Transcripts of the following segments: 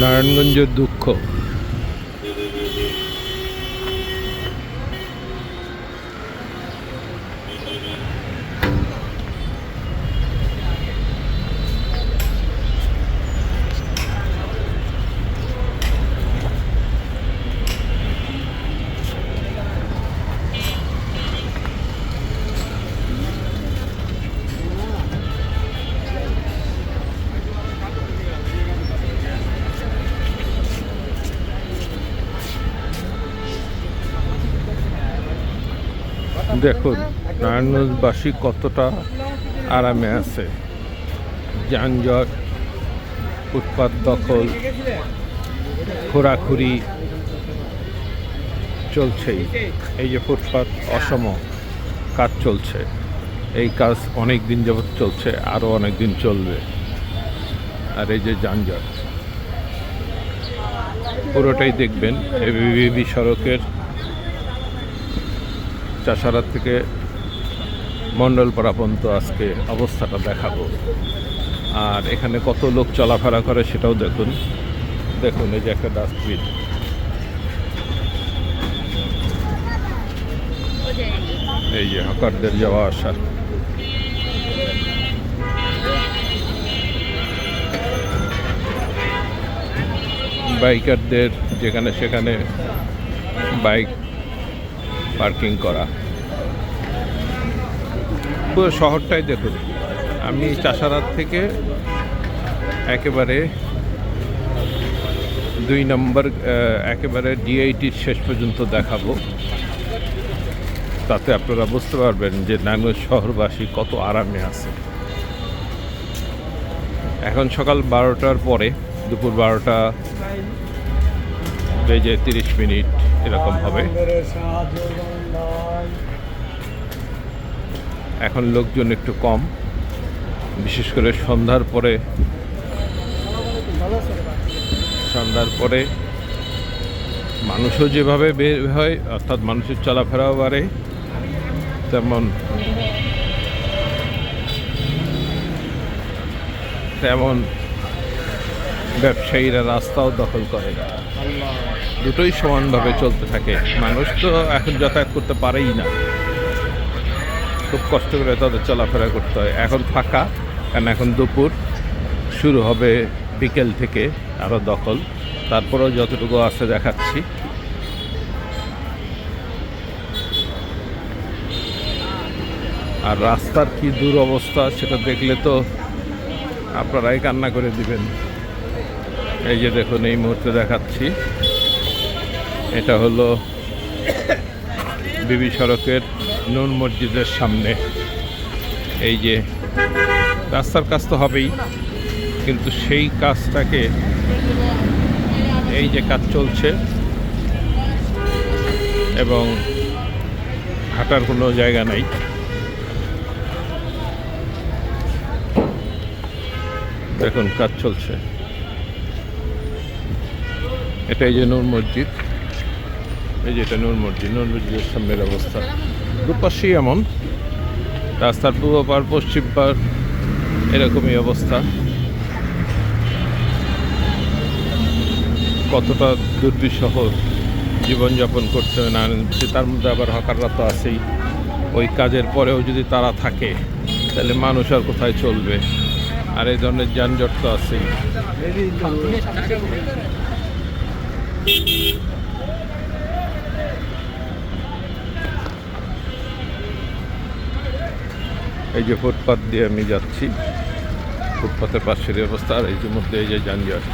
নারায়ণগঞ্জের দুঃখ। দেখুন, নারায়ণগঞ্জবাসী কতটা আরামে আছে। যানজট, ফুটপাত দখল খোরাখুরি চলছেই। এই যে ফুটপাত, অসম কাজ চলছে। এই কাজ অনেক দিন যাবৎ চলছে আরও অনেক দিন চলবে। আর এই যে যানজট, পুরোটাই দেখবেন এবিবি সড়কের চাষারা থেকে মণ্ডলপাড়া পর্যন্ত আজকে অবস্থাটা দেখাবো। আর এখানে কত লোক চলাফেরা করে সেটাও দেখুন। দেখুন, এই যে একটা ডাস্টবিন। এই যে হকারদের যাওয়া আসা। বাইকারদের যেখানে সেখানে বাইক পার্কিং করা। পুরো শহরটাই দেখুন। আমি চাষারাত থেকে একেবারে দুই নম্বর একেবারে ডিআইটির শেষ পর্যন্ত দেখাবো। তাতে আপনারা বুঝতে পারবেন যে নানুর শহরবাসী কত আরামে আছে। এখন সকাল বারোটার পরে, দুপুর বারোটা বেজে তিরিশ মিনিট। এরকম হবে। এখন লোকজন একটু কম, বিশেষ করে সন্ধ্যার পরে। সন্ধ্যার পরে মানুষও যেভাবে বের হয়, অর্থাৎ মানুষের চলাফেরাও বাড়ে, তেমন। তেমন ব্যবসায়ীরা রাস্তাও দখল করে। দুটোই সমানভাবে চলতে থাকে। মানুষ তো এখন যাতায়াত করতে পারেই না। খুব কষ্ট করে তাদের চলাফেরা করতে হয়। এখন ফাঁকা, কারণ এখন দুপুর। শুরু হবে বিকেল থেকে আরও দখল। তারপরেও যতটুকু আছে দেখাচ্ছি। আর রাস্তার কি দুরবস্থা, সেটা দেখলে তো আপনারাই কান্না করে দিবেন। এই যে দেখুন, এই মুহূর্তে দেখাচ্ছি। এটা হলো বিবি সড়কের নুন মসজিদের সামনে। এই যে রাস্তার কাজ তো হবেই, কিন্তু সেই কাজটাকে এই যে কাজ চলছে এবং হাঁটার কোনো জায়গা নাই। দেখুন, কাজ চলছে। এটা এই যে নূর মসজিদ। এই যে এটা নূর মসজিদ, নূর মসজিদের সামনের অবস্থা। দুপাশেই এমন। রাস্তার পূর্ব পার পশ্চিম পার এরকমই অবস্থা। কতটা দুর্বিষহ জীবনযাপন করতে হয় না তার মধ্যে আবার হকাররা তো আছেই। ওই কাজের পরেও যদি তারা থাকে, তাহলে মানুষ আর কোথায় চলবে? আর এই ধরনের যানজট তো আছেই। এই যে ফুটপাত দিয়ে আমি যাচ্ছি, ফুটপাতের পাশের এই অবস্থা, আর এই যে মধ্যে এই যে যানজট।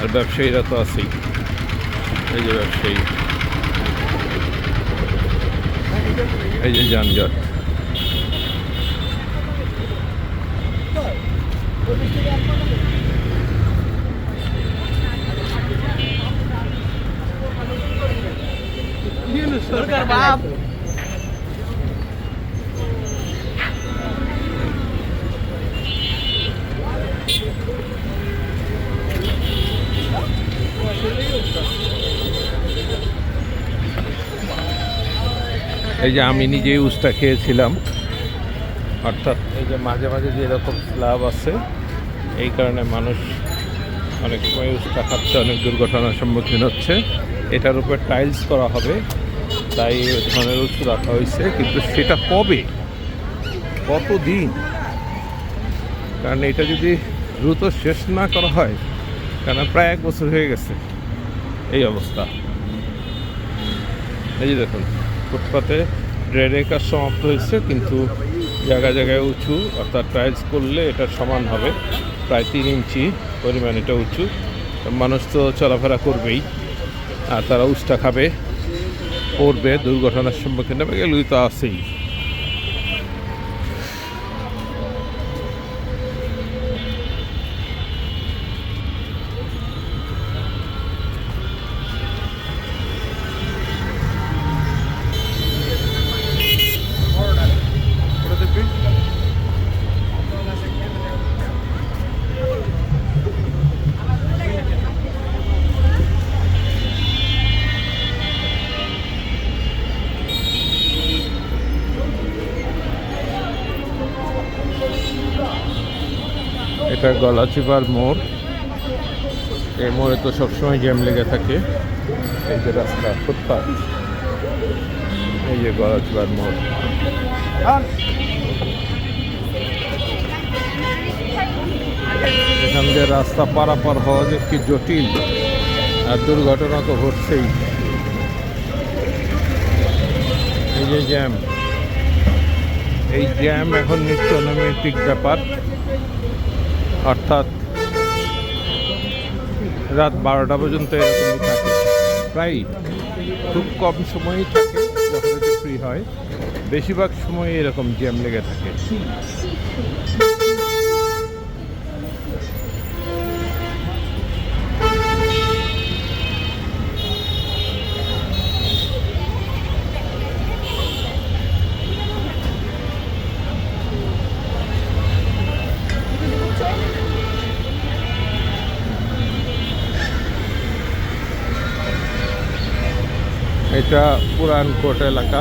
আর ব্যবসায়ীরা তো আছেই। এই যে ব্যবসায়ী। এই যে যানজট। বাপ এই যে আমি নিজেই উস্তা খেয়েছিলাম। অর্থাৎ এই যে মাঝে মাঝে যে এরকম স্ল্যাব আছে, এই কারণে মানুষ অনেক সময় উস্কা খাচ্ছে, অনেক দুর্ঘটনার সম্মুখীন হচ্ছে। এটার উপর টাইলস করা হবে, তাই ওই ধরনের উঁচু রাখা হয়েছে, কিন্তু সেটা কবে? কতদিন? কারণ এটা যদি দ্রুত শেষ না করা হয় কারণ প্রায় এক বছর হয়ে গেছে এই অবস্থা। এই যে দেখুন, ফুটপাতে ড্রেনের কাজ সমাপ্ত হয়েছে, কিন্তু জায়গায় জায়গায় উঁচু, অর্থাৎ টাইলস করলে এটা সমান হবে। প্রায় তিন ইঞ্চি পরিমাণ এটা উঁচু। মানুষ তো চলাফেরা করবেই, আর তারা উষ্টা খাবে পড়বে দুর্ঘটনার সম্মুখীন হবে গেলেই তো আছেই। এটা গলাচিপার মোড়। এই মোড়ে তো সবসময় জ্যাম লেগে থাকে। এই যে রাস্তা ফুটপাথ এই যে গলাচিপার মোড়। এখান দিয়ে রাস্তা পারাপার হওয়া যে কি জটিল, আর দুর্ঘটনা তো ঘটছেই। এই যে জ্যাম। এই জ্যাম এখন নিত্য নৈমিত্তিক ব্যাপার। অর্থাৎ রাত বারোটা পর্যন্ত এরকমই থাকে। প্রায় খুব কম সময়ই থাকে, যখন ফ্রি হয়। বেশিরভাগ সময় এরকম জ্যাম লেগে থাকে। এটা পুরান কোট এলাকা।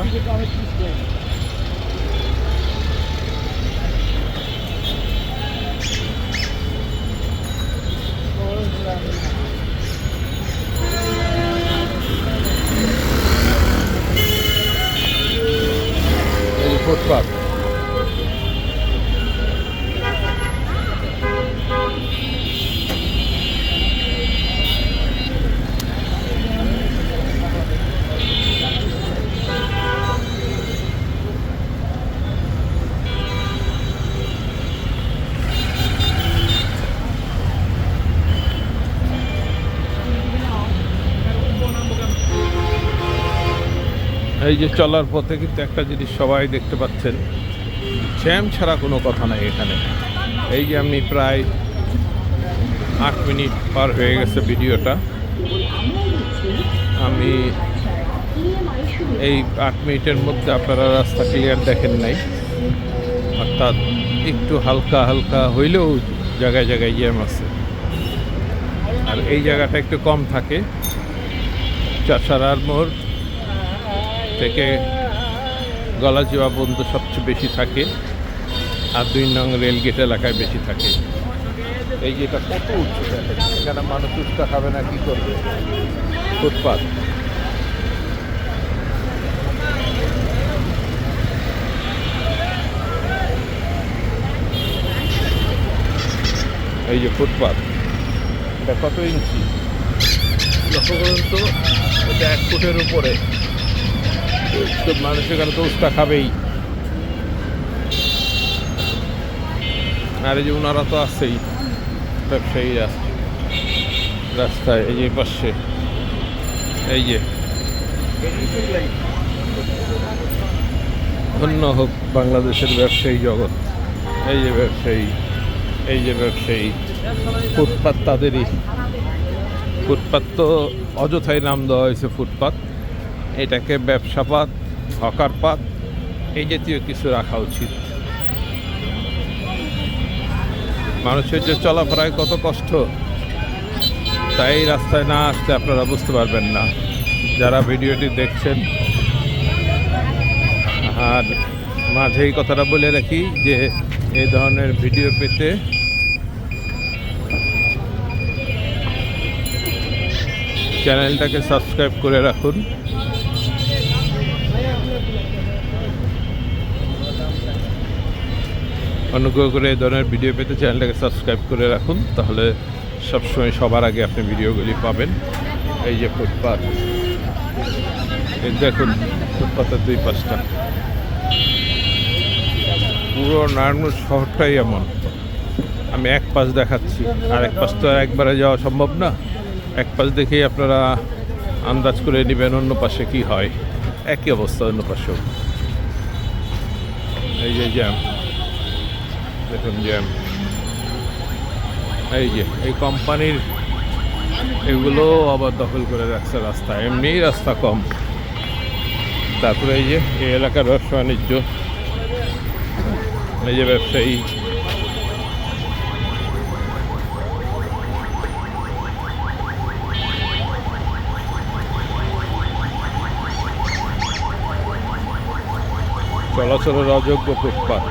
এই যে চলার পথে কিন্তু একটা জিনিস সবাই দেখতে পাচ্ছেন, জ্যাম ছাড়া কোনো কথা নাই এখানে। এই যে আমি প্রায় আট মিনিট পার হয়ে গেছে ভিডিওটা। আমি এই আট মিনিটের মধ্যে আপনারা রাস্তা ক্লিয়ার দেখেন নাই। অর্থাৎ একটু হালকা হালকা হইলেও জায়গায় জায়গায় জ্যাম আছে। আর এই জায়গাটা একটু কম থাকে। চাষারার মোড় থেকে গলাচিবা পর্যন্ত সবচেয়ে বেশি থাকে আর দুই নং রেলগেট এলাকায় বেশি থাকে। এই যে এটা কত উচ্চ এখানে মানুষ উচ্চা খাবে না, কি করবে? ফুটপাত। এই যে ফুটপাত, এটা কত ইঞ্চি? লক্ষ্য করুন তো, এটা এক ফুটের উপরে। তো মানুষ এখানে তো উস্তা খাবেই। আর এই যে ওনারা তো আছেই, ব্যবসায়ী রাস্তায়, এই যে পাশে, এই যে। ধন্য হোক বাংলাদেশের ব্যবসায়ী জগৎ। এই যে ব্যবসায়ী, এই যে ব্যবসায়ী। ফুটপাত তাদেরই। ফুটপাত তো অযথাই নাম দেওয়া হয়েছে ফুটপাত। এটাকে ব্যবসাপাত, হকারপাত, এই জাতীয় কিছু রাখা উচিত। মানুষের যে চলাফেরায় কত কষ্ট, তাই রাস্তায় না আসতে আপনারা বুঝতে পারবেন না। যারা ভিডিওটি দেখছেন, আর মাঝে এই কথাটা বলে রাখি যে এই ধরনের ভিডিও পেতে চ্যানেলটাকে সাবস্ক্রাইব করে রাখুন। অনুগ্রহ করে এই ধরনের ভিডিও পেতে চ্যানেলটাকে সাবস্ক্রাইব করে রাখুন, তাহলে সবসময় সবার আগে আপনি ভিডিওগুলি পাবেন। এই যে ফুটপাথ দেখুন ফুটপাথের দুই পাশটা। পুরো নারায়ণগঞ্জ শহরটাই এমন। আমি এক পাশ দেখাচ্ছি, আর এক পাশ তো একবারে যাওয়া সম্ভব না। এক পাশ দেখেই আপনারা আন্দাজ করে নেবেন অন্য পাশে কি হয়। একই অবস্থা অন্য পাশেও। এই যে জ্যাম দেখুন জ্যাম এই যে, এই কোম্পানির এগুলো আবার দখল করে রাখছে রাস্তা। এমনিই রাস্তা কম। তারপরে এই যে, এই এলাকার ব্যবসা বাণিজ্য। এই যে ব্যবসায়ী। চলাচলের অযোগ্য ফুটপাথ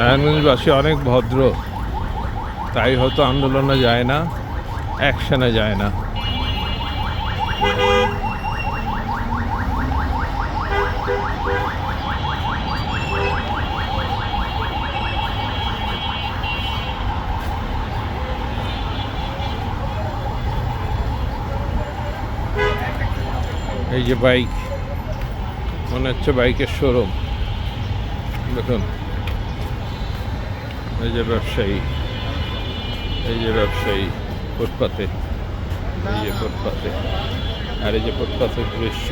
নারায়ণগঞ্জবাসী অনেক ভদ্র। তাই হয়তো আন্দোলনে যায় না, অ্যাকশনে যায় না। এই যে বাইক, মনে হচ্ছে বাইকের শোরুম। দেখুন। এই যে ব্যবসায়ী, এই যে ব্যবসায়ী ফুটপাতে, এই যে ফুটপাতে, আর এই যে ফুটপাতের দৃশ্য।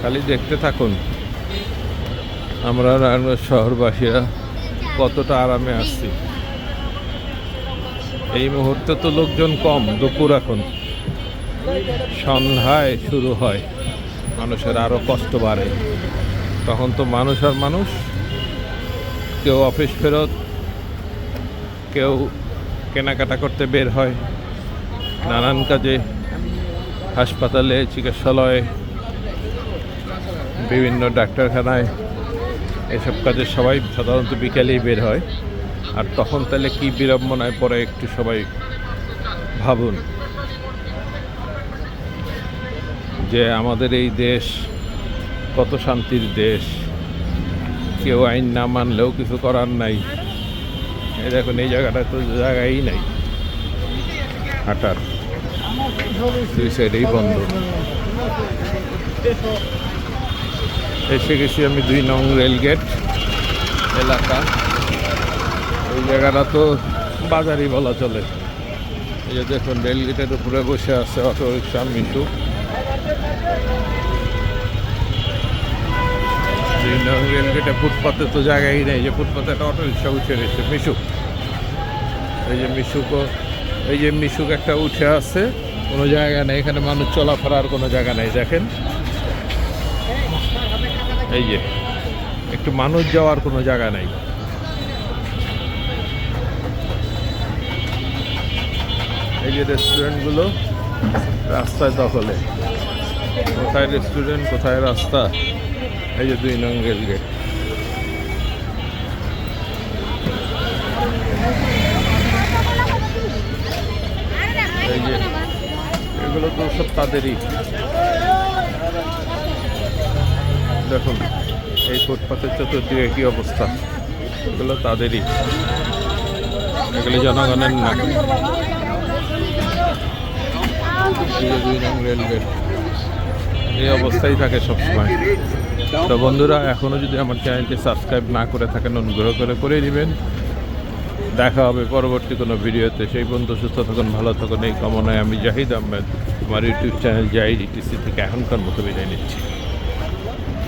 খালি দেখতে থাকুন, আমরা নারায়ণগঞ্জ শহরবাসীরা কতটা আরামে আসছি এই মুহূর্তে তো লোকজন কম, দুপুর এখন। সন্ধ্যায় শুরু হয়, মানুষের আরও কষ্ট বাড়ে। তখন তো মানুষ আর মানুষ। কেউ অফিস ফেরত, কেউ কেনাকাটা করতে বের হয়। নানান কাজে, হাসপাতালে, চিকিৎসালয়ে, বিভিন্ন ডাক্তারখানায়। এসব কাজে সবাই সাধারণত বিকেলেই বের হয়। আর তখন তাহলে কি বিড়ম্বনায় পরে একটু সবাই ভাবুন। যে আমাদের এই দেশ কত শান্তির দেশ। কেউ আইন না মানলেও কিছু করার নাই। এই দেখুন, এই জায়গাটা তো জায়গাই নাই। হাঁটার দুই সাইডেই বন্ধ। এসে গেছি আমি দুই নং রেলগেট এলাকা। এই জায়গাটা তো বাজারই বলা চলে। এই যে দেখুন, রেলগেটের উপরে বসে আছে অটো রিক্সা মিন্টু। দুই নং রেলগেটে ফুটপাতে তো জায়গাই নেই যে ফুটপাতে একটা অটো রিক্সা উঠে রয়েছে মিশুক এই যে মিশুকও এই যে মিশুক, একটা উঠে আছে কোনো জায়গা নেই, এখানে মানুষ চলাফেরার কোনো জায়গা নেই। দেখেন এই যে একটু মানুষ যাওয়ার কোনো জায়গা নেই এই যে রেস্টুরেন্টগুলো, রাস্তায় দখলে। কোথায় রেস্টুরেন্ট, কোথায় রাস্তা? এই যে দুই নং রেলগেট এই যে এগুলো তো সব তাদেরই। দেখুন, এই ফুটপাথের চতুর্দিকে কি অবস্থা? এগুলো তাদেরই। এগুলি জনগণের না। দুই নং রেলগেট এই অবস্থায় থাকে সবসময়। তো বন্ধুরা এখনও যদি আমার চ্যানেলটি সাবস্ক্রাইব না করে থাকেন, অনুগ্রহ করে করে দিবেন। দেখা হবে পরবর্তী কোনো ভিডিওতে। সেই বন্ধু সুস্থ থাকুন, ভালো থাকুন। এই কামনায় আমি জাহিদ আহমেদ, আমার ইউটিউব চ্যানেল জাহিদ ইটিসি থেকে এখনকার মতো বিদায় নিচ্ছি।